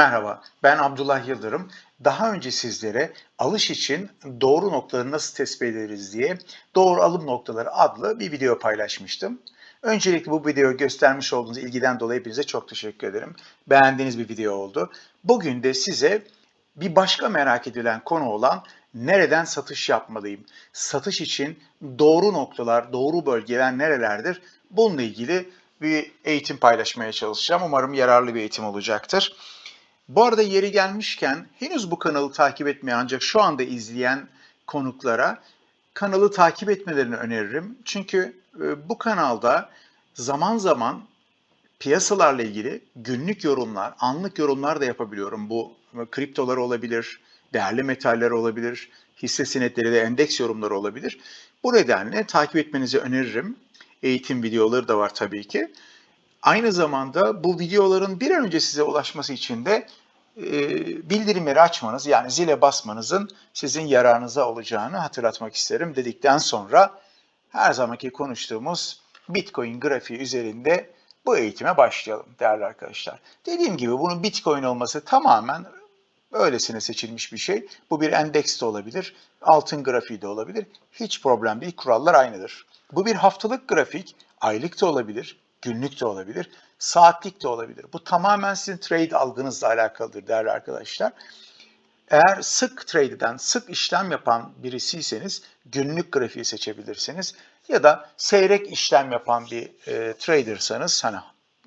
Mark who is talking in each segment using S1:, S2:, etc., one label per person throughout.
S1: Merhaba, ben Abdullah Yıldırım. Daha önce sizlere alış için doğru noktaları nasıl tespit ederiz diye Doğru Alım Noktaları adlı bir video paylaşmıştım. Öncelikle bu videoyu göstermiş olduğunuz ilgiden dolayı hepinize çok teşekkür ederim. Beğendiğiniz bir video oldu. Bugün de size bir başka merak edilen konu olan nereden satış yapmalıyım? Satış için doğru noktalar, doğru bölgeler nerelerdir? Bununla ilgili bir eğitim paylaşmaya çalışacağım. Umarım yararlı bir eğitim olacaktır. Bu arada yeri gelmişken henüz bu kanalı takip etmeyen ancak şu anda izleyen konuklara kanalı takip etmelerini öneririm. Çünkü e, bu kanalda zaman zaman piyasalarla ilgili günlük yorumlar, anlık yorumlar da yapabiliyorum. Bu kriptolar olabilir, değerli metaller olabilir, hisse senetleri de endeks yorumları olabilir. Bu nedenle takip etmenizi öneririm. Eğitim videoları da var tabii ki. Aynı zamanda bu videoların bir an önce size ulaşması için de e, bildirimleri açmanız yani zile basmanızın sizin yararınıza olacağını hatırlatmak isterim dedikten sonra her zamanki konuştuğumuz Bitcoin grafiği üzerinde bu eğitime başlayalım değerli arkadaşlar. Dediğim gibi bunun Bitcoin olması tamamen öylesine seçilmiş bir şey. Bu bir endeks de olabilir, altın grafiği de olabilir. Hiç problem değil, kurallar aynıdır. Bu bir haftalık grafik, aylık da olabilir, günlük de olabilir, saatlik de olabilir. Bu tamamen sizin trade algınızla alakalıdır değerli arkadaşlar. Eğer sık trade eden, sık işlem yapan birisiyseniz günlük grafiği seçebilirsiniz. Ya da seyrek işlem yapan bir e, tradersanız hani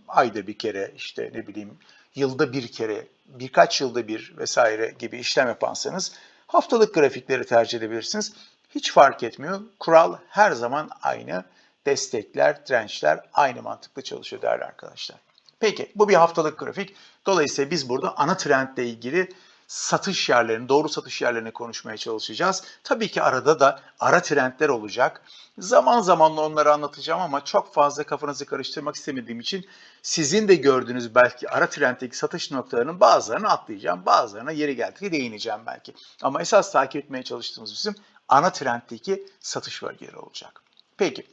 S1: ayda bir kere işte ne bileyim yılda bir kere, birkaç yılda bir vesaire gibi işlem yapansanız haftalık grafikleri tercih edebilirsiniz. Hiç fark etmiyor. Kural her zaman aynı. Destekler, dirençler aynı mantıkla çalışıyor değerli arkadaşlar. Peki bu bir haftalık grafik. Dolayısıyla biz burada ana trendle ilgili satış yerlerini, doğru satış yerlerini konuşmaya çalışacağız. Tabii ki arada da ara trendler olacak. Zaman zaman onları anlatacağım ama çok fazla kafanızı karıştırmak istemediğim için sizin de gördüğünüz belki ara trenddeki satış noktalarının bazılarını atlayacağım. Bazılarına yeri geldikçe değineceğim belki. Ama esas takip etmeye çalıştığımız bizim ana trenddeki satış bölgeleri olacak. Peki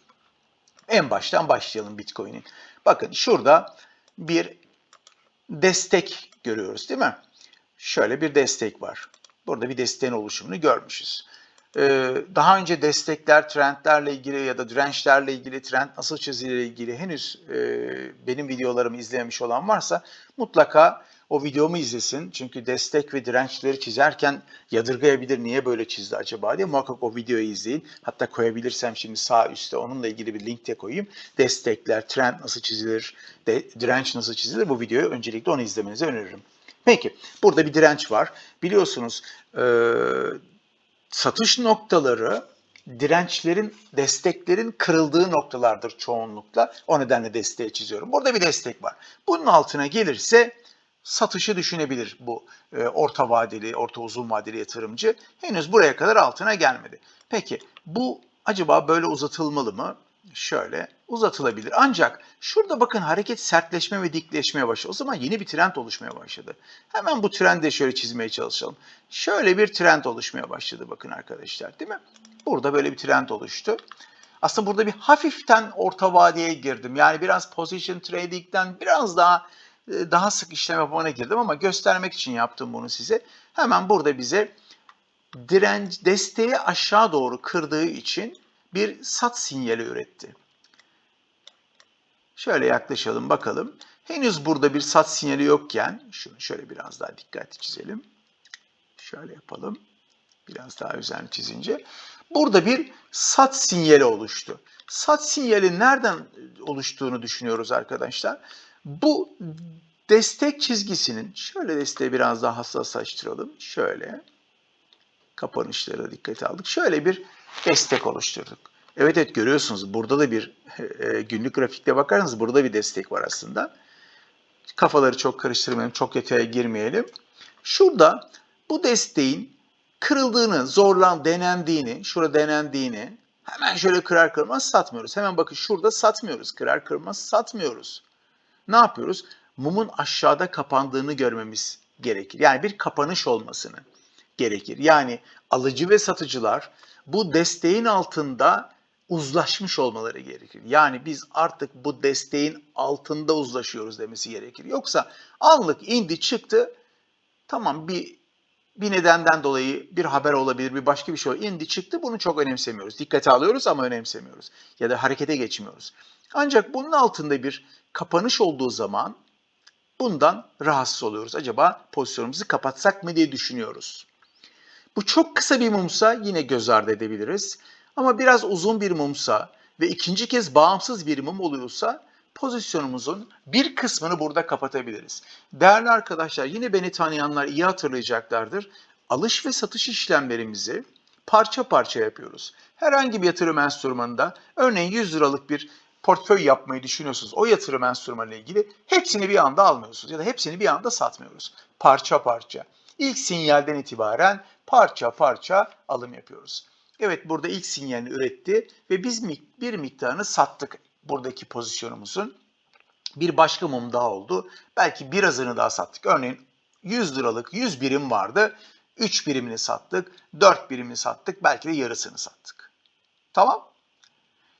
S1: en baştan başlayalım Bitcoin'in. Bakın şurada bir destek görüyoruz değil mi? Şöyle bir destek var. Burada bir desteğin oluşumunu görmüşüz. Ee, daha önce destekler, trendlerle ilgili ya da dirençlerle ilgili, trend nasıl çizilir ilgili henüz e, benim videolarımı izlememiş olan varsa mutlaka o videomu izlesin. Çünkü destek ve dirençleri çizerken yadırgayabilir niye böyle çizdi acaba diye muhakkak o videoyu izleyin. Hatta koyabilirsem şimdi sağ üstte onunla ilgili bir link de koyayım. Destekler, trend nasıl çizilir, de, direnç nasıl çizilir bu videoyu öncelikle onu izlemenizi öneririm. Peki burada bir direnç var. Biliyorsunuz e, satış noktaları dirençlerin, desteklerin kırıldığı noktalardır çoğunlukla. O nedenle desteği çiziyorum. Burada bir destek var. Bunun altına gelirse satışı düşünebilir bu e, orta vadeli, orta uzun vadeli yatırımcı. Henüz buraya kadar altına gelmedi. Peki bu acaba böyle uzatılmalı mı? Şöyle uzatılabilir. Ancak şurada bakın hareket sertleşme ve dikleşmeye başladı. O zaman yeni bir trend oluşmaya başladı. Hemen bu trendi şöyle çizmeye çalışalım. Şöyle bir trend oluşmaya başladı bakın arkadaşlar değil mi? Burada böyle bir trend oluştu. Aslında burada bir hafiften orta vadeye girdim. Yani biraz position trading'den biraz daha daha sık işlem yapmana girdim ama göstermek için yaptım bunu size. Hemen burada bize direnç desteği aşağı doğru kırdığı için bir sat sinyali üretti. Şöyle yaklaşalım bakalım. Henüz burada bir sat sinyali yokken şunu şöyle biraz daha dikkatli çizelim. Şöyle yapalım. Biraz daha üzerine çizince. Burada bir sat sinyali oluştu. Sat sinyali nereden oluştuğunu düşünüyoruz arkadaşlar. Bu destek çizgisinin şöyle desteği biraz daha hassaslaştıralım. Şöyle kapanışlara dikkate aldık. Şöyle bir destek oluşturduk. Evet evet görüyorsunuz burada da bir e, günlük grafikte bakarsanız burada bir destek var aslında. Kafaları çok karıştırmayalım, çok detaya girmeyelim. Şurada bu desteğin kırıldığını, zorlan denendiğini, şurada denendiğini hemen şöyle kırar kırmaz satmıyoruz. Hemen bakın şurada satmıyoruz. Kırar kırmaz satmıyoruz. Ne yapıyoruz? Mumun aşağıda kapandığını görmemiz gerekir. Yani bir kapanış olmasını gerekir. Yani alıcı ve satıcılar bu desteğin altında uzlaşmış olmaları gerekir. Yani biz artık bu desteğin altında uzlaşıyoruz demesi gerekir. Yoksa anlık indi çıktı Tamam bir bir nedenden dolayı bir haber olabilir, bir başka bir şey olabilir. indi çıktı bunu çok önemsemiyoruz. Dikkate alıyoruz ama önemsemiyoruz. Ya da harekete geçmiyoruz. Ancak bunun altında bir kapanış olduğu zaman bundan rahatsız oluyoruz. Acaba pozisyonumuzu kapatsak mı diye düşünüyoruz. Bu çok kısa bir mumsa yine göz ardı edebiliriz. Ama biraz uzun bir mumsa ve ikinci kez bağımsız bir mum oluyorsa pozisyonumuzun bir kısmını burada kapatabiliriz. Değerli arkadaşlar yine beni tanıyanlar iyi hatırlayacaklardır. Alış ve satış işlemlerimizi parça parça yapıyoruz. Herhangi bir yatırım enstrümanında örneğin 100 liralık bir portföy yapmayı düşünüyorsunuz. O yatırım enstrümanı ile ilgili hepsini bir anda almıyorsunuz ya da hepsini bir anda satmıyoruz. Parça parça. İlk sinyalden itibaren parça parça alım yapıyoruz. Evet burada ilk sinyalini üretti ve biz bir miktarını sattık buradaki pozisyonumuzun. Bir başka mum daha oldu. Belki birazını daha sattık. Örneğin 100 liralık 100 birim vardı. 3 birimini sattık, 4 birimini sattık, belki de yarısını sattık. Tamam?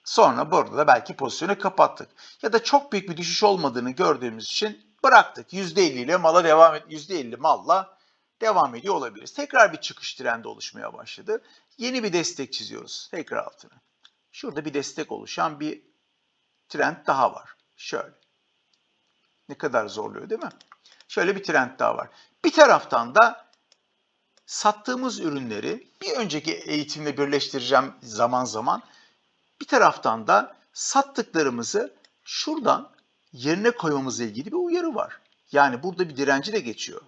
S1: Sonra burada da belki pozisyonu kapattık. Ya da çok büyük bir düşüş olmadığını gördüğümüz için bıraktık. %50 ile mala devam et, %50 malla devam ediyor olabiliriz. Tekrar bir çıkış trendi oluşmaya başladı. Yeni bir destek çiziyoruz. Tekrar altına. Şurada bir destek oluşan bir trend daha var. Şöyle. Ne kadar zorluyor değil mi? Şöyle bir trend daha var. Bir taraftan da sattığımız ürünleri bir önceki eğitimle birleştireceğim zaman zaman. Bir taraftan da sattıklarımızı şuradan yerine koymamızla ilgili bir uyarı var. Yani burada bir direnci de geçiyor.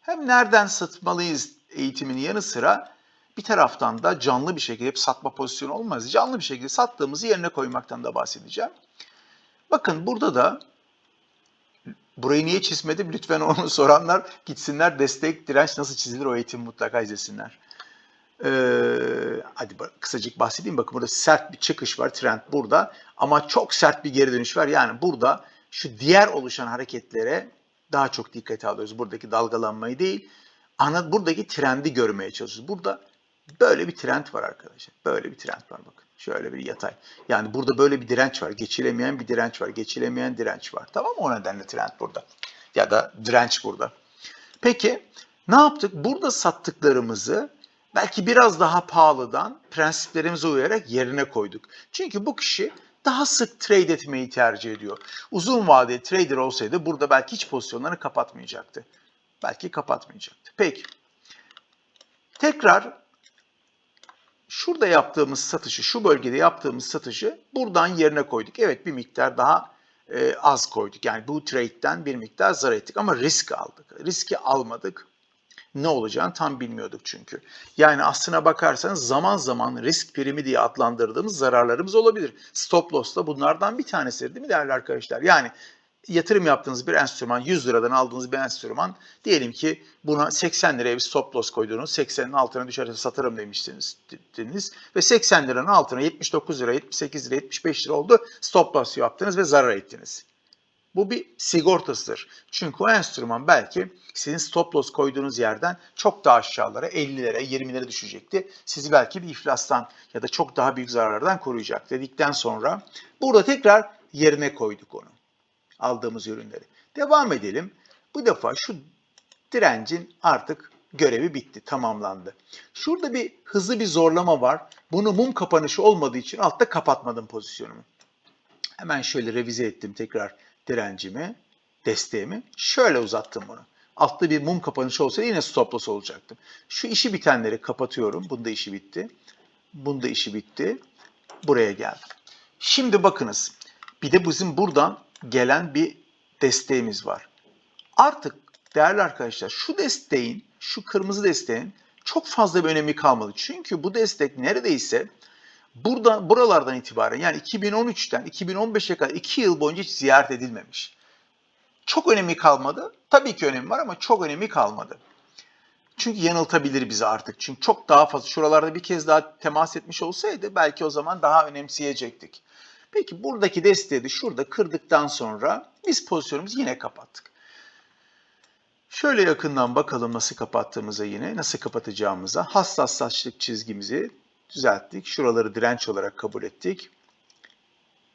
S1: Hem nereden satmalıyız eğitiminin yanı sıra bir taraftan da canlı bir şekilde hep satma pozisyonu olmaz. Canlı bir şekilde sattığımızı yerine koymaktan da bahsedeceğim. Bakın burada da burayı niye çizmedim lütfen onu soranlar gitsinler destek direnç nasıl çizilir o eğitimi mutlaka izlesinler. Ee, hadi kısacık bahsedeyim. Bakın burada sert bir çıkış var. Trend burada. Ama çok sert bir geri dönüş var. Yani burada şu diğer oluşan hareketlere daha çok dikkate alıyoruz. Buradaki dalgalanmayı değil. Ana buradaki trendi görmeye çalışıyoruz. Burada böyle bir trend var arkadaşlar. Böyle bir trend var bakın. Şöyle bir yatay. Yani burada böyle bir direnç var. Geçilemeyen bir direnç var. Geçilemeyen direnç var. Tamam mı? O nedenle trend burada. Ya da direnç burada. Peki ne yaptık? Burada sattıklarımızı belki biraz daha pahalıdan prensiplerimize uyarak yerine koyduk. Çünkü bu kişi daha sık trade etmeyi tercih ediyor. Uzun vadeli trader olsaydı burada belki hiç pozisyonlarını kapatmayacaktı. Belki kapatmayacaktı. Peki. Tekrar şurada yaptığımız satışı, şu bölgede yaptığımız satışı buradan yerine koyduk. Evet bir miktar daha e, az koyduk. Yani bu trade'den bir miktar zarar ettik ama risk aldık. Riski almadık ne olacağını tam bilmiyorduk çünkü. Yani aslına bakarsanız zaman zaman risk primi diye adlandırdığımız zararlarımız olabilir. Stop loss da bunlardan bir tanesi değil mi değerli arkadaşlar? Yani yatırım yaptığınız bir enstrüman, 100 liradan aldığınız bir enstrüman, diyelim ki buna 80 liraya bir stop loss koydunuz, 80'in altına düşerse satarım demiştiniz dediniz, ve 80 liranın altına 79 lira, 78 lira, 75 lira oldu, stop loss yaptınız ve zarar ettiniz. Bu bir sigortasıdır. Çünkü o enstrüman belki sizin stop loss koyduğunuz yerden çok daha aşağılara 50'lere 20'lere düşecekti. Sizi belki bir iflastan ya da çok daha büyük zararlardan koruyacak dedikten sonra burada tekrar yerine koyduk onu. Aldığımız ürünleri. Devam edelim. Bu defa şu direncin artık görevi bitti, tamamlandı. Şurada bir hızlı bir zorlama var. Bunu mum kapanışı olmadığı için altta kapatmadım pozisyonumu. Hemen şöyle revize ettim tekrar direncimi, desteğimi. Şöyle uzattım bunu. Altta bir mum kapanışı olsaydı yine stop loss olacaktım. Şu işi bitenleri kapatıyorum. Bunda işi bitti. Bunda işi bitti. Buraya geldim. Şimdi bakınız. Bir de bizim buradan gelen bir desteğimiz var. Artık değerli arkadaşlar şu desteğin, şu kırmızı desteğin çok fazla bir önemi kalmadı. Çünkü bu destek neredeyse Burada buralardan itibaren yani 2013'ten 2015'e kadar 2 yıl boyunca hiç ziyaret edilmemiş. Çok önemi kalmadı. Tabii ki önemi var ama çok önemi kalmadı. Çünkü yanıltabilir bizi artık. Çünkü çok daha fazla şuralarda bir kez daha temas etmiş olsaydı belki o zaman daha önemseyecektik. Peki buradaki desteği de şurada kırdıktan sonra biz pozisyonumuzu yine kapattık. Şöyle yakından bakalım nasıl kapattığımıza yine, nasıl kapatacağımıza. Hassaslaşlık çizgimizi düzelttik. Şuraları direnç olarak kabul ettik.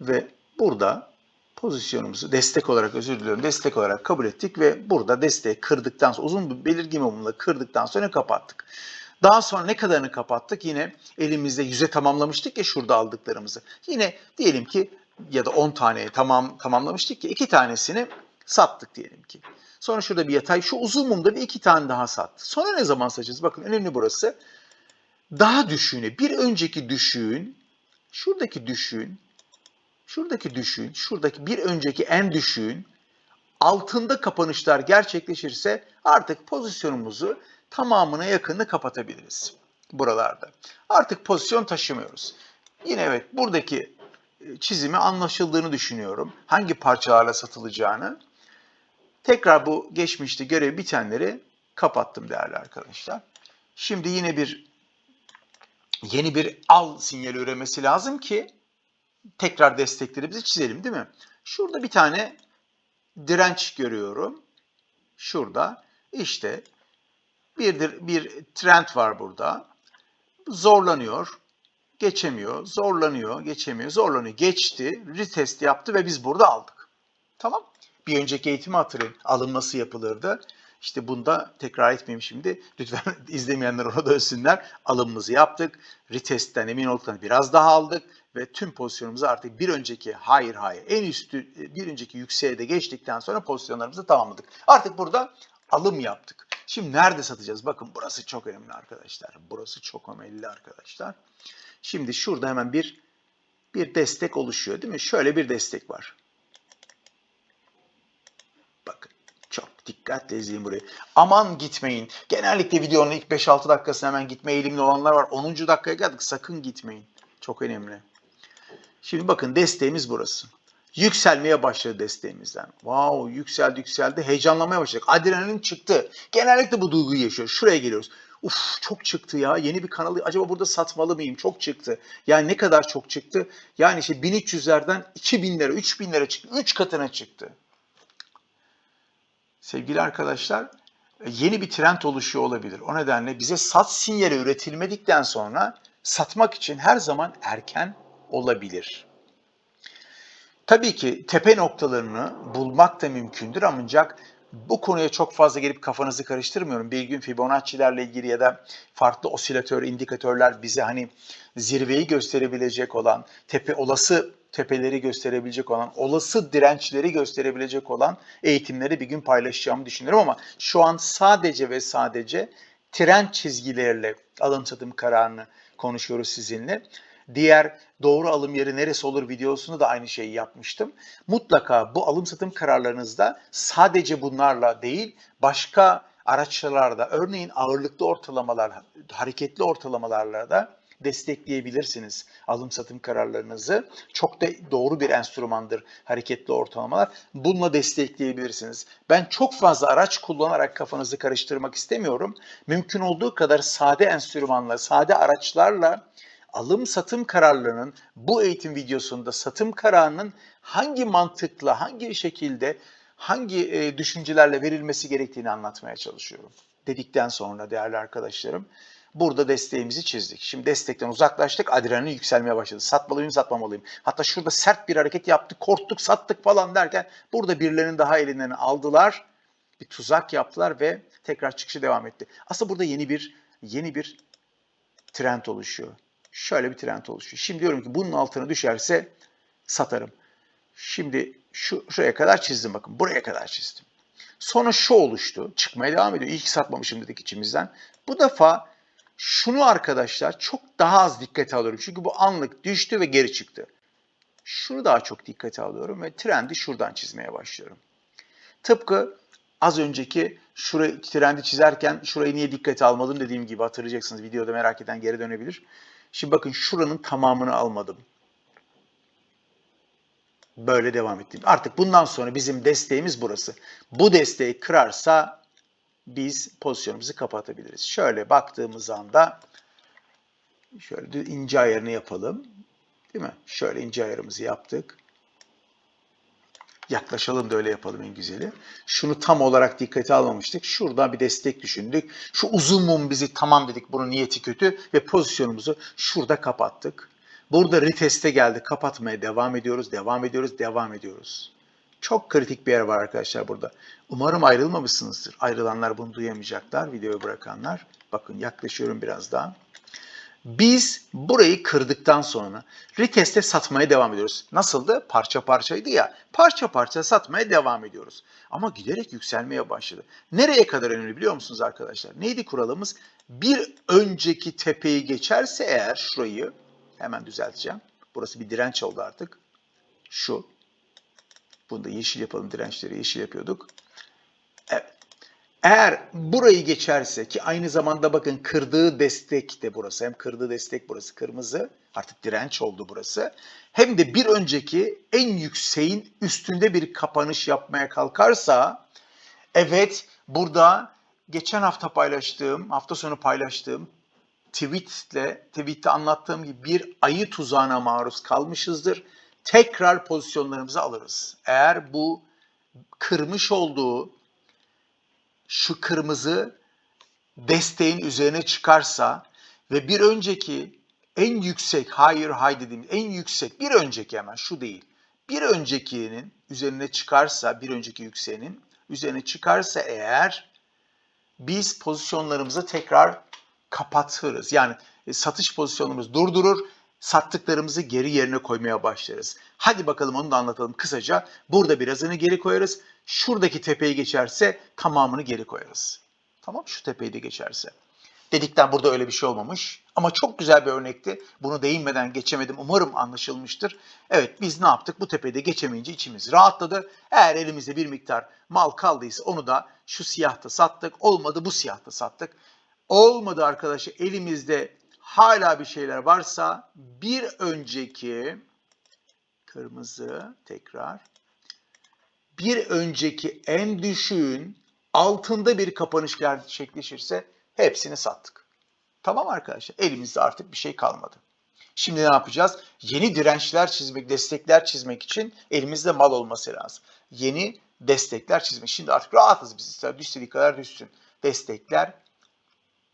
S1: Ve burada pozisyonumuzu destek olarak özür diliyorum destek olarak kabul ettik ve burada desteği kırdıktan sonra uzun bir belirgin mumla kırdıktan sonra kapattık. Daha sonra ne kadarını kapattık? Yine elimizde yüze tamamlamıştık ya şurada aldıklarımızı. Yine diyelim ki ya da 10 taneyi tamam tamamlamıştık ki iki tanesini sattık diyelim ki. Sonra şurada bir yatay şu uzun mumda bir iki tane daha sattı. Sonra ne zaman satacağız? Bakın önemli burası. Daha düşüğüne bir önceki düşüğün şuradaki düşüğün şuradaki düşüğün şuradaki bir önceki en düşüğün altında kapanışlar gerçekleşirse artık pozisyonumuzu tamamına yakını kapatabiliriz buralarda. Artık pozisyon taşımıyoruz. Yine evet buradaki e, çizimi anlaşıldığını düşünüyorum. Hangi parçalarla satılacağını. Tekrar bu geçmişte görev bitenleri kapattım değerli arkadaşlar. Şimdi yine bir yeni bir al sinyali üremesi lazım ki tekrar desteklerimizi çizelim değil mi? Şurada bir tane direnç görüyorum. Şurada işte bir, bir trend var burada. Zorlanıyor, geçemiyor, zorlanıyor, geçemiyor, zorlanıyor. Geçti, retest yaptı ve biz burada aldık. Tamam. Bir önceki eğitimi hatırlayın. Alım nasıl yapılırdı? İşte bunda tekrar etmeyeyim şimdi. Lütfen izlemeyenler ona dönsünler. Alımımızı yaptık. Retest'ten emin olduktan biraz daha aldık ve tüm pozisyonumuzu artık bir önceki hayır hayır en üstü bir önceki yükseğe de geçtikten sonra pozisyonlarımızı tamamladık. Artık burada alım yaptık. Şimdi nerede satacağız? Bakın burası çok önemli arkadaşlar. Burası çok önemli arkadaşlar. Şimdi şurada hemen bir bir destek oluşuyor değil mi? Şöyle bir destek var. Bakın dikkatle izleyin burayı. Aman gitmeyin. Genellikle videonun ilk 5-6 dakikasına hemen gitme eğilimli olanlar var. 10. dakikaya geldik sakın gitmeyin. Çok önemli. Şimdi bakın desteğimiz burası. Yükselmeye başladı desteğimizden. Wow yükseldi yükseldi. Heyecanlanmaya başladık. Adrenalin çıktı. Genellikle bu duyguyu yaşıyoruz. Şuraya geliyoruz. Uf çok çıktı ya. Yeni bir kanalı acaba burada satmalı mıyım? Çok çıktı. Yani ne kadar çok çıktı? Yani işte 1300'lerden 2000 lira, 3000 lira çıktı. 3 katına çıktı. Sevgili arkadaşlar yeni bir trend oluşuyor olabilir. O nedenle bize sat sinyali üretilmedikten sonra satmak için her zaman erken olabilir. Tabii ki tepe noktalarını bulmak da mümkündür ancak bu konuya çok fazla gelip kafanızı karıştırmıyorum. Bir gün Fibonacci'lerle ilgili ya da farklı osilatör, indikatörler bize hani zirveyi gösterebilecek olan, tepe olası tepeleri gösterebilecek olan, olası dirençleri gösterebilecek olan eğitimleri bir gün paylaşacağımı düşünüyorum ama şu an sadece ve sadece trend çizgilerle alım satım kararını konuşuyoruz sizinle. Diğer doğru alım yeri neresi olur videosunu da aynı şeyi yapmıştım. Mutlaka bu alım satım kararlarınızda sadece bunlarla değil başka araçlarda örneğin ağırlıklı ortalamalar, hareketli ortalamalarla da destekleyebilirsiniz alım satım kararlarınızı. Çok da doğru bir enstrümandır hareketli ortalamalar. Bununla destekleyebilirsiniz. Ben çok fazla araç kullanarak kafanızı karıştırmak istemiyorum. Mümkün olduğu kadar sade enstrümanla, sade araçlarla alım satım kararlarının bu eğitim videosunda satım kararının hangi mantıkla, hangi şekilde, hangi e, düşüncelerle verilmesi gerektiğini anlatmaya çalışıyorum. Dedikten sonra değerli arkadaşlarım burada desteğimizi çizdik. Şimdi destekten uzaklaştık, adrenalin yükselmeye başladı. Satmalıyım, satmamalıyım. Hatta şurada sert bir hareket yaptık, korktuk, sattık falan derken burada birilerinin daha elinden aldılar. Bir tuzak yaptılar ve tekrar çıkışı devam etti. Aslında burada yeni bir yeni bir trend oluşuyor şöyle bir trend oluşuyor. Şimdi diyorum ki bunun altına düşerse satarım. Şimdi şu şuraya kadar çizdim bakın. Buraya kadar çizdim. Sonra şu oluştu. Çıkmaya devam ediyor. İyi ki satmamışım dedik içimizden. Bu defa şunu arkadaşlar çok daha az dikkate alıyorum. Çünkü bu anlık düştü ve geri çıktı. Şunu daha çok dikkate alıyorum ve trendi şuradan çizmeye başlıyorum. Tıpkı az önceki şurayı trendi çizerken şurayı niye dikkate almadım dediğim gibi hatırlayacaksınız. Videoda merak eden geri dönebilir. Şimdi bakın şuranın tamamını almadım. Böyle devam ettim. Artık bundan sonra bizim desteğimiz burası. Bu desteği kırarsa biz pozisyonumuzu kapatabiliriz. Şöyle baktığımız anda şöyle ince ayarını yapalım. Değil mi? Şöyle ince ayarımızı yaptık. Yaklaşalım da öyle yapalım en güzeli. Şunu tam olarak dikkate almamıştık. Şuradan bir destek düşündük. Şu uzun mum bizi tamam dedik bunun niyeti kötü ve pozisyonumuzu şurada kapattık. Burada reteste geldi. Kapatmaya devam ediyoruz, devam ediyoruz, devam ediyoruz. Çok kritik bir yer var arkadaşlar burada. Umarım ayrılmamışsınızdır. Ayrılanlar bunu duyamayacaklar, videoyu bırakanlar. Bakın yaklaşıyorum biraz daha. Biz burayı kırdıktan sonra reteste satmaya devam ediyoruz. Nasıldı? Parça parçaydı ya. Parça parça satmaya devam ediyoruz. Ama giderek yükselmeye başladı. Nereye kadar önemli biliyor musunuz arkadaşlar? Neydi kuralımız? Bir önceki tepeyi geçerse eğer şurayı hemen düzelteceğim. Burası bir direnç oldu artık. Şu. Bunu da yeşil yapalım. Dirençleri yeşil yapıyorduk. Evet. Eğer burayı geçerse ki aynı zamanda bakın kırdığı destek de burası. Hem kırdığı destek burası kırmızı. Artık direnç oldu burası. Hem de bir önceki en yükseğin üstünde bir kapanış yapmaya kalkarsa evet burada geçen hafta paylaştığım, hafta sonu paylaştığım tweetle, tweette anlattığım gibi bir ayı tuzağına maruz kalmışızdır. Tekrar pozisyonlarımızı alırız. Eğer bu kırmış olduğu şu kırmızı desteğin üzerine çıkarsa ve bir önceki en yüksek higher high dediğimiz en yüksek bir önceki hemen şu değil. Bir öncekinin üzerine çıkarsa bir önceki yükseğinin üzerine çıkarsa eğer biz pozisyonlarımızı tekrar kapatırız. Yani e, satış pozisyonlarımızı durdurur, sattıklarımızı geri yerine koymaya başlarız. Hadi bakalım onu da anlatalım kısaca. Burada birazını geri koyarız. Şuradaki tepeyi geçerse tamamını geri koyarız. Tamam şu tepeyi de geçerse. Dedikten burada öyle bir şey olmamış. Ama çok güzel bir örnekti. Bunu değinmeden geçemedim. Umarım anlaşılmıştır. Evet biz ne yaptık? Bu tepede geçemeyince içimiz rahatladı. Eğer elimizde bir miktar mal kaldıysa onu da şu siyahta sattık. Olmadı bu siyahta sattık. Olmadı arkadaşlar elimizde hala bir şeyler varsa bir önceki kırmızı tekrar bir önceki en düşüğün altında bir kapanış gerçekleşirse hepsini sattık. Tamam arkadaşlar elimizde artık bir şey kalmadı. Şimdi ne yapacağız? Yeni dirençler çizmek, destekler çizmek için elimizde mal olması lazım. Yeni destekler çizmek. Şimdi artık rahatız biz. İster düştüğü kadar düşsün. Destekler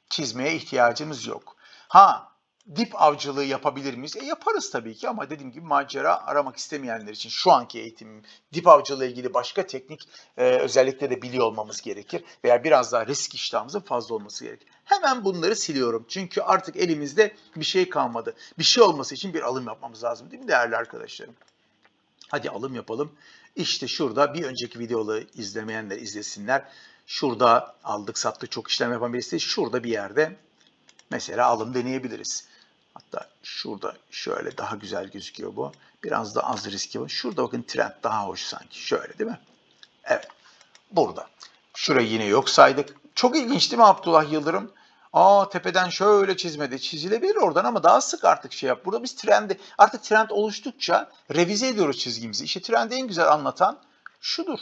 S1: çizmeye ihtiyacımız yok. Ha dip avcılığı yapabilir miyiz? E yaparız tabii ki ama dediğim gibi macera aramak istemeyenler için şu anki eğitimim dip avcılığı ilgili başka teknik e, özellikle de biliyor olmamız gerekir veya biraz daha risk iştahımızın fazla olması gerekir. Hemen bunları siliyorum çünkü artık elimizde bir şey kalmadı. Bir şey olması için bir alım yapmamız lazım değil mi değerli arkadaşlarım? Hadi alım yapalım. İşte şurada bir önceki videoları izlemeyenler izlesinler. Şurada aldık sattık çok işlem yapan birisi şurada bir yerde mesela alım deneyebiliriz. Hatta şurada şöyle daha güzel gözüküyor bu. Biraz da az riski var. Şurada bakın trend daha hoş sanki. Şöyle değil mi? Evet. Burada. Şurayı yine yok saydık. Çok ilginç değil mi Abdullah Yıldırım? Aa tepeden şöyle çizmedi. Çizilebilir oradan ama daha sık artık şey yap. Burada biz trendi artık trend oluştukça revize ediyoruz çizgimizi. İşte trendi en güzel anlatan şudur.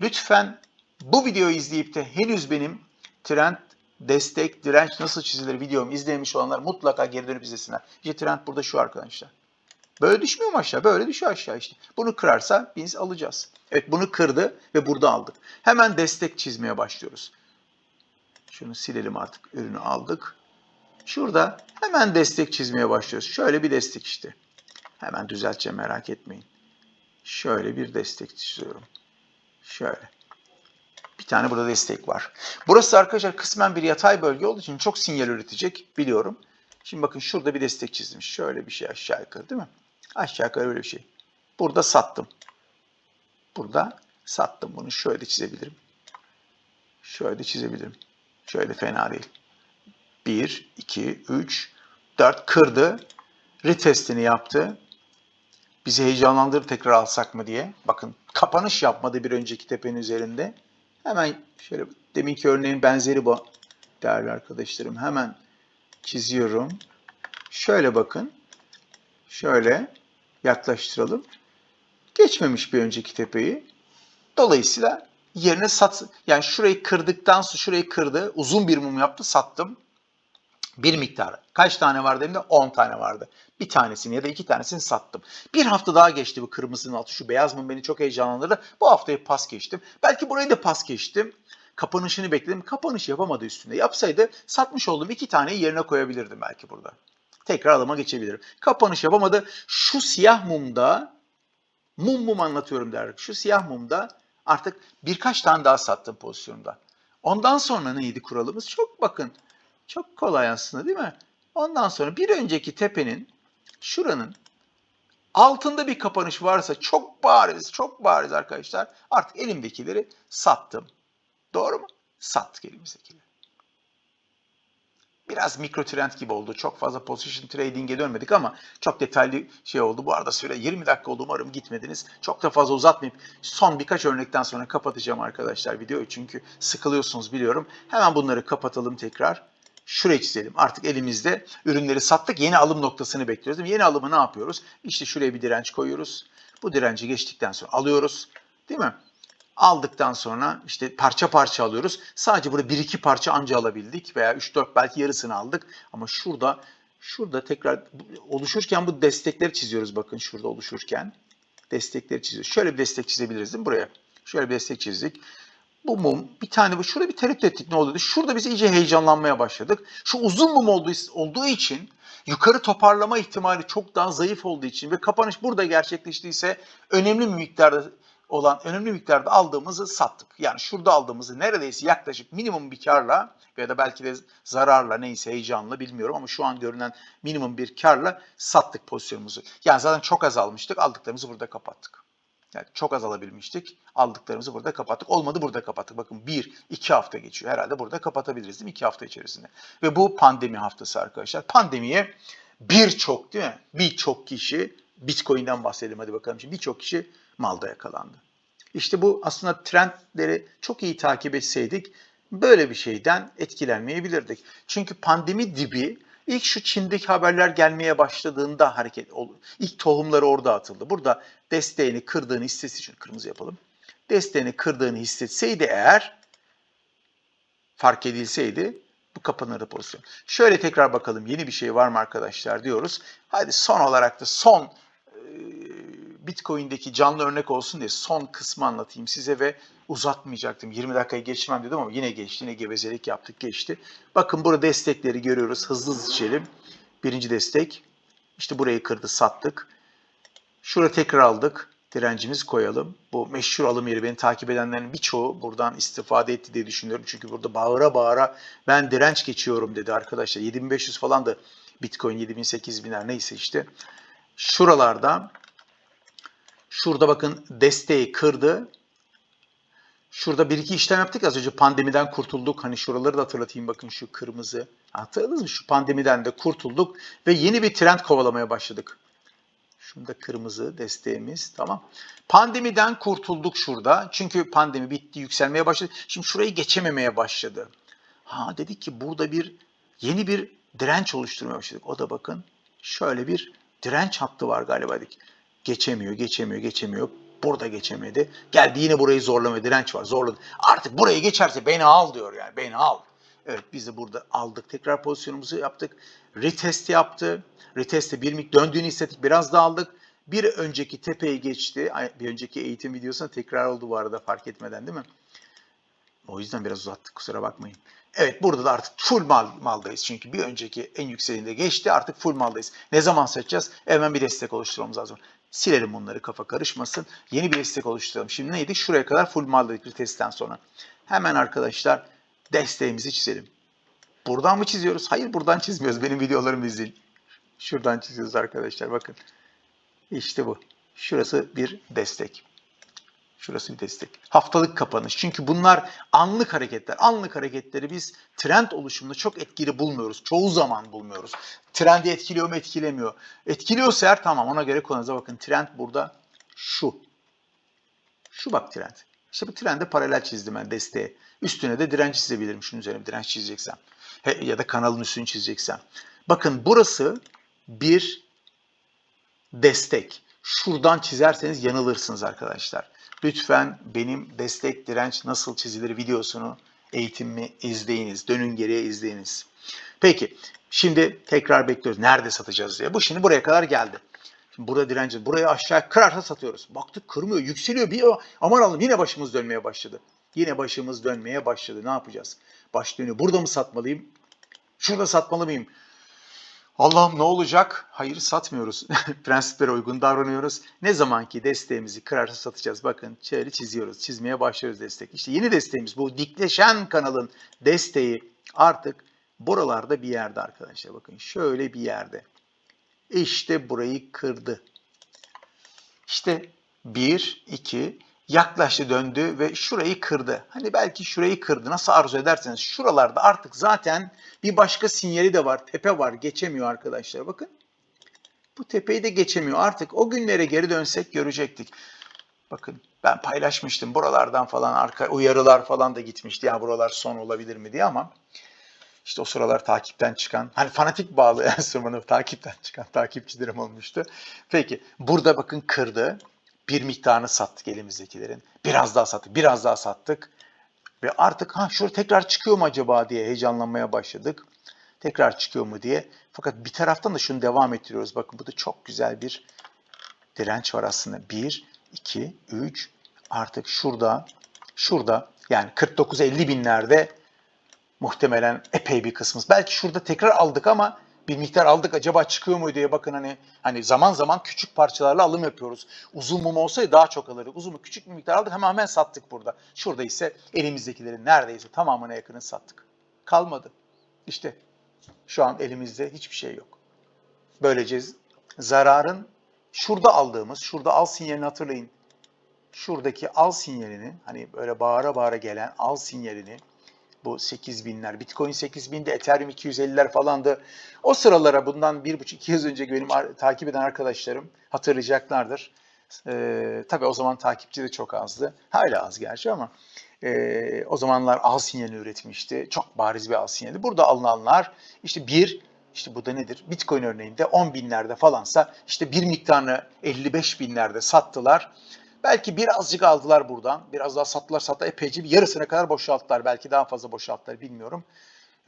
S1: Lütfen bu videoyu izleyip de henüz benim trend destek, direnç nasıl çizilir videomu izlemiş olanlar mutlaka geri dönüp izlesinler. İşte trend burada şu arkadaşlar. Böyle düşmüyor mu aşağı? Böyle düşüyor aşağı işte. Bunu kırarsa biz alacağız. Evet bunu kırdı ve burada aldık. Hemen destek çizmeye başlıyoruz. Şunu silelim artık. Ürünü aldık. Şurada hemen destek çizmeye başlıyoruz. Şöyle bir destek işte. Hemen düzelteceğim merak etmeyin. Şöyle bir destek çiziyorum. Şöyle. Bir tane burada destek var. Burası arkadaşlar kısmen bir yatay bölge olduğu için çok sinyal üretecek biliyorum. Şimdi bakın şurada bir destek çizdim. Şöyle bir şey aşağı yukarı değil mi? Aşağı yukarı böyle bir şey. Burada sattım. Burada sattım bunu. Şöyle çizebilirim. Şöyle çizebilirim. Şöyle fena değil. 1, 2, 3, 4 kırdı. Retestini yaptı. Bizi heyecanlandırır tekrar alsak mı diye. Bakın kapanış yapmadı bir önceki tepenin üzerinde. Hemen şöyle deminki örneğin benzeri bu değerli arkadaşlarım. Hemen çiziyorum. Şöyle bakın. Şöyle yaklaştıralım. Geçmemiş bir önceki tepeyi. Dolayısıyla yerine sat yani şurayı kırdıktan sonra şurayı kırdı. Uzun bir mum yaptı sattım. Bir miktar. Kaç tane vardı elimde? 10 tane vardı. Bir tanesini ya da iki tanesini sattım. Bir hafta daha geçti bu kırmızının altı. Şu beyaz mum beni çok heyecanlandırdı. Bu haftayı pas geçtim. Belki burayı da pas geçtim. Kapanışını bekledim. Kapanış yapamadı üstünde. Yapsaydı satmış olduğum iki taneyi yerine koyabilirdim belki burada. tekrar alıma geçebilirim. Kapanış yapamadı. Şu siyah mumda mum mum anlatıyorum der. Şu siyah mumda artık birkaç tane daha sattım pozisyonda. Ondan sonra neydi kuralımız? Çok bakın. Çok kolay aslında değil mi? Ondan sonra bir önceki tepenin şuranın altında bir kapanış varsa çok bariz, çok bariz arkadaşlar. Artık elimdekileri sattım. Doğru mu? Sattık elimizdekileri. Biraz mikro trend gibi oldu. Çok fazla position trading'e dönmedik ama çok detaylı şey oldu. Bu arada süre 20 dakika oldu. Umarım gitmediniz. Çok da fazla uzatmayıp son birkaç örnekten sonra kapatacağım arkadaşlar videoyu. Çünkü sıkılıyorsunuz biliyorum. Hemen bunları kapatalım tekrar. Şuraya çizelim. Artık elimizde ürünleri sattık. Yeni alım noktasını bekliyoruz. Yeni alımı ne yapıyoruz? İşte şuraya bir direnç koyuyoruz. Bu direnci geçtikten sonra alıyoruz. Değil mi? Aldıktan sonra işte parça parça alıyoruz. Sadece burada bir iki parça anca alabildik veya 3-4 belki yarısını aldık. Ama şurada şurada tekrar oluşurken bu destekleri çiziyoruz bakın şurada oluşurken. Destekleri çiziyoruz. Şöyle bir destek çizebiliriz değil mi buraya? Şöyle bir destek çizdik. Bu mum bir tane bu şurada bir tereddüt ettik ne oldu? Şurada biz iyice heyecanlanmaya başladık. Şu uzun mum olduğu, olduğu için yukarı toparlama ihtimali çok daha zayıf olduğu için ve kapanış burada gerçekleştiyse önemli bir miktarda olan önemli miktarda aldığımızı sattık. Yani şurada aldığımızı neredeyse yaklaşık minimum bir karla ya da belki de zararla neyse heyecanla bilmiyorum ama şu an görünen minimum bir karla sattık pozisyonumuzu. Yani zaten çok az almıştık aldıklarımızı burada kapattık. Yani çok az alabilmiştik. Aldıklarımızı burada kapattık. Olmadı burada kapattık. Bakın bir, iki hafta geçiyor. Herhalde burada kapatabiliriz değil mi? İki hafta içerisinde. Ve bu pandemi haftası arkadaşlar. Pandemiye birçok değil mi? Birçok kişi Bitcoin'den bahsedelim hadi bakalım. Şimdi birçok kişi malda yakalandı. İşte bu aslında trendleri çok iyi takip etseydik böyle bir şeyden etkilenmeyebilirdik. Çünkü pandemi dibi ilk şu Çin'deki haberler gelmeye başladığında hareket oldu. İlk tohumları orada atıldı. Burada desteğini kırdığını hissesi için kırmızı yapalım. Desteğini kırdığını hissetseydi eğer fark edilseydi bu kapanırdı pozisyon. Şöyle tekrar bakalım yeni bir şey var mı arkadaşlar diyoruz. Hadi son olarak da son Bitcoin'deki canlı örnek olsun diye son kısmı anlatayım size ve uzatmayacaktım. 20 dakikayı geçmem dedim ama yine geçti. Yine gevezelik yaptık geçti. Bakın burada destekleri görüyoruz. Hızlı hızlı çizelim. Birinci destek. İşte burayı kırdı sattık. Şurada tekrar aldık. Direncimizi koyalım. Bu meşhur alım yeri beni takip edenlerin birçoğu buradan istifade etti diye düşünüyorum. Çünkü burada bağıra bağıra ben direnç geçiyorum dedi arkadaşlar. 7500 falan da Bitcoin 7000 8000'ler neyse işte. Şuralarda Şurada bakın desteği kırdı. Şurada bir iki işlem yaptık az önce pandemiden kurtulduk. Hani şuraları da hatırlatayım bakın şu kırmızı. Hatırladınız mı? Şu pandemiden de kurtulduk ve yeni bir trend kovalamaya başladık. Şunda kırmızı desteğimiz tamam. Pandemiden kurtulduk şurada. Çünkü pandemi bitti, yükselmeye başladı. Şimdi şurayı geçememeye başladı. Ha dedik ki burada bir yeni bir direnç oluşturmaya başladık. O da bakın şöyle bir direnç hattı var galiba dedik. Geçemiyor, geçemiyor, geçemiyor. Burada geçemedi. Geldi yine burayı zorlama direnç var. Zorladı. Artık burayı geçerse beni al diyor yani. Beni al. Evet biz de burada aldık. Tekrar pozisyonumuzu yaptık. Retest yaptı. Retest'te bir mik döndüğünü hissettik. Biraz da aldık. Bir önceki tepeyi geçti. Bir önceki eğitim videosunda tekrar oldu bu arada fark etmeden değil mi? O yüzden biraz uzattık kusura bakmayın. Evet burada da artık full mal, maldayız. Çünkü bir önceki en yükseğinde geçti artık full maldayız. Ne zaman seçeceğiz? Hemen bir destek oluşturmamız lazım. Silelim bunları kafa karışmasın. Yeni bir destek oluşturalım. Şimdi neydi? Şuraya kadar full maldaydık bir testten sonra. Hemen arkadaşlar desteğimizi çizelim. Buradan mı çiziyoruz? Hayır buradan çizmiyoruz. Benim videolarımı izleyin. Şuradan çiziyoruz arkadaşlar bakın. İşte bu. Şurası bir destek. Şurası bir destek. Haftalık kapanış. Çünkü bunlar anlık hareketler. Anlık hareketleri biz trend oluşumunda çok etkili bulmuyoruz. Çoğu zaman bulmuyoruz. Trendi etkiliyor mu etkilemiyor. Etkiliyorsa eğer tamam ona göre konuza bakın. Trend burada şu. Şu bak trend. İşte bu trende paralel çizdim ben desteğe. Üstüne de direnç çizebilirim. Şunun üzerine direnç çizeceksem. He, ya da kanalın üstünü çizeceksem. Bakın burası bir destek. Şuradan çizerseniz yanılırsınız arkadaşlar. Lütfen benim destek direnç nasıl çizilir videosunu eğitimimi izleyiniz. Dönün geriye izleyiniz. Peki şimdi tekrar bekliyoruz. Nerede satacağız diye. Bu şimdi buraya kadar geldi. Şimdi burada direnci burayı aşağı kırarsa satıyoruz. Baktık kırmıyor yükseliyor. Bir aman Allah'ım yine başımız dönmeye başladı. Yine başımız dönmeye başladı. Ne yapacağız? Baş dönüyor. Burada mı satmalıyım? Şurada satmalı mıyım? Allah'ım ne olacak? Hayır satmıyoruz. Prensiplere uygun davranıyoruz. Ne zamanki desteğimizi kırarsa satacağız. Bakın şöyle çiziyoruz. Çizmeye başlıyoruz destek. İşte yeni desteğimiz bu dikleşen kanalın desteği artık buralarda bir yerde arkadaşlar. Bakın şöyle bir yerde. İşte burayı kırdı. İşte 1, 2, yaklaştı döndü ve şurayı kırdı. Hani belki şurayı kırdı. Nasıl arzu ederseniz şuralarda artık zaten bir başka sinyali de var. Tepe var. Geçemiyor arkadaşlar. Bakın. Bu tepeyi de geçemiyor. Artık o günlere geri dönsek görecektik. Bakın ben paylaşmıştım. Buralardan falan arka uyarılar falan da gitmişti. Ya buralar son olabilir mi diye ama işte o sıralar takipten çıkan, hani fanatik bağlı enstrümanı takipten çıkan takipçilerim olmuştu. Peki burada bakın kırdı. Bir miktarını sattık elimizdekilerin. Biraz daha sattık, biraz daha sattık. Ve artık ha şurada tekrar çıkıyor mu acaba diye heyecanlanmaya başladık. Tekrar çıkıyor mu diye. Fakat bir taraftan da şunu devam ettiriyoruz. Bakın bu da çok güzel bir direnç var aslında. 1, 2, 3 artık şurada, şurada yani 49-50 binlerde muhtemelen epey bir kısmımız. Belki şurada tekrar aldık ama bir miktar aldık acaba çıkıyor mu diye bakın hani hani zaman zaman küçük parçalarla alım yapıyoruz. Uzun mum olsaydı daha çok alırdık. Uzun mu küçük bir miktar aldık hemen hemen sattık burada. Şurada ise elimizdekilerin neredeyse tamamına yakını sattık. Kalmadı. İşte şu an elimizde hiçbir şey yok. Böylece zararın şurada aldığımız, şurada al sinyalini hatırlayın. Şuradaki al sinyalini hani böyle bağıra bağıra gelen al sinyalini bu 8000'ler. Bitcoin 8000'de Ethereum 250'ler falandı. O sıralara bundan 1,5-2 yıl önce benim takip eden arkadaşlarım hatırlayacaklardır. Ee, tabii o zaman takipçi de çok azdı. Hala az gerçi ama e, o zamanlar al sinyali üretmişti. Çok bariz bir al sinyali. Burada alınanlar işte bir işte bu da nedir? Bitcoin örneğinde 10 binlerde falansa işte bir miktarını 55 binlerde sattılar. Belki birazcık aldılar buradan. Biraz daha sattılar sattılar. Epeyce bir yarısına kadar boşalttılar. Belki daha fazla boşalttılar bilmiyorum.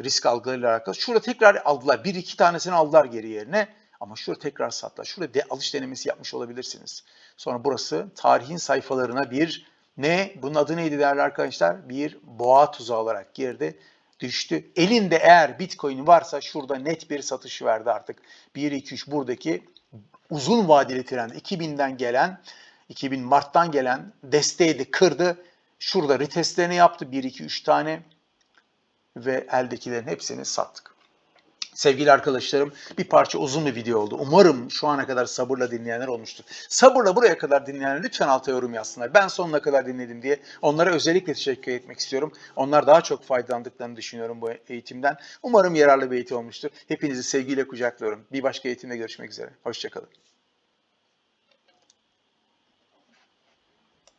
S1: Risk algılarıyla alakalı. Şurada tekrar aldılar. Bir iki tanesini aldılar geri yerine. Ama şurada tekrar sattılar. Şurada de, alış denemesi yapmış olabilirsiniz. Sonra burası tarihin sayfalarına bir ne? Bunun adı neydi değerli arkadaşlar? Bir boğa tuzağı olarak girdi. Düştü. Elinde eğer Bitcoin varsa şurada net bir satış verdi artık. 1, 2, 3 buradaki uzun vadeli trend 2000'den gelen 2000 Mart'tan gelen desteği de kırdı. Şurada retestlerini yaptı. 1, 2, 3 tane ve eldekilerin hepsini sattık. Sevgili arkadaşlarım bir parça uzun bir video oldu. Umarım şu ana kadar sabırla dinleyenler olmuştur. Sabırla buraya kadar dinleyenler lütfen alta yorum yazsınlar. Ben sonuna kadar dinledim diye onlara özellikle teşekkür etmek istiyorum. Onlar daha çok faydalandıklarını düşünüyorum bu eğitimden. Umarım yararlı bir eğitim olmuştur. Hepinizi sevgiyle kucaklıyorum. Bir başka eğitimde görüşmek üzere. Hoşçakalın.